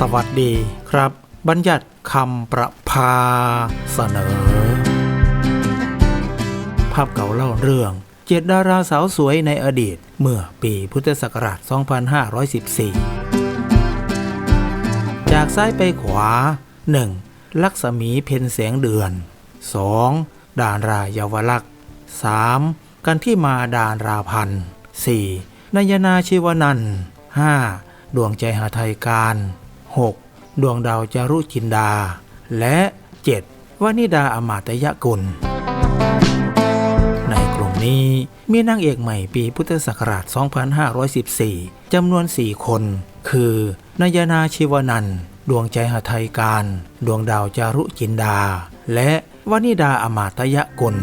สวัสดีครับ บัญญัติคำประพาเสนอ ภาพเก่าเล่าเรื่องเจ็ดดาราสาวสวยในอดีตเมื่อปีพุทธศักราช 2514 จากซ้ายไปขวา 1. ลักษมีเพนแสงเดือน 2. ดานรายาวลักษณ์ 3. กันที่มาดานราพันธ์ 4. นายนาชีวนันท์ 5. ดวงใจหาไทยการ 6. ดวงดาวจารุจินดา และ 7. วนิดาอมาตยกุล ในกลุ่มนี้มีนางเอกใหม่ปีพุทธศักราช 2514 จำนวน 4 คน คือนายนาชีวนันท์ดวงใจหาไทยการ ดวงดาวจารุจินดา และวนิดาอมาตยกุล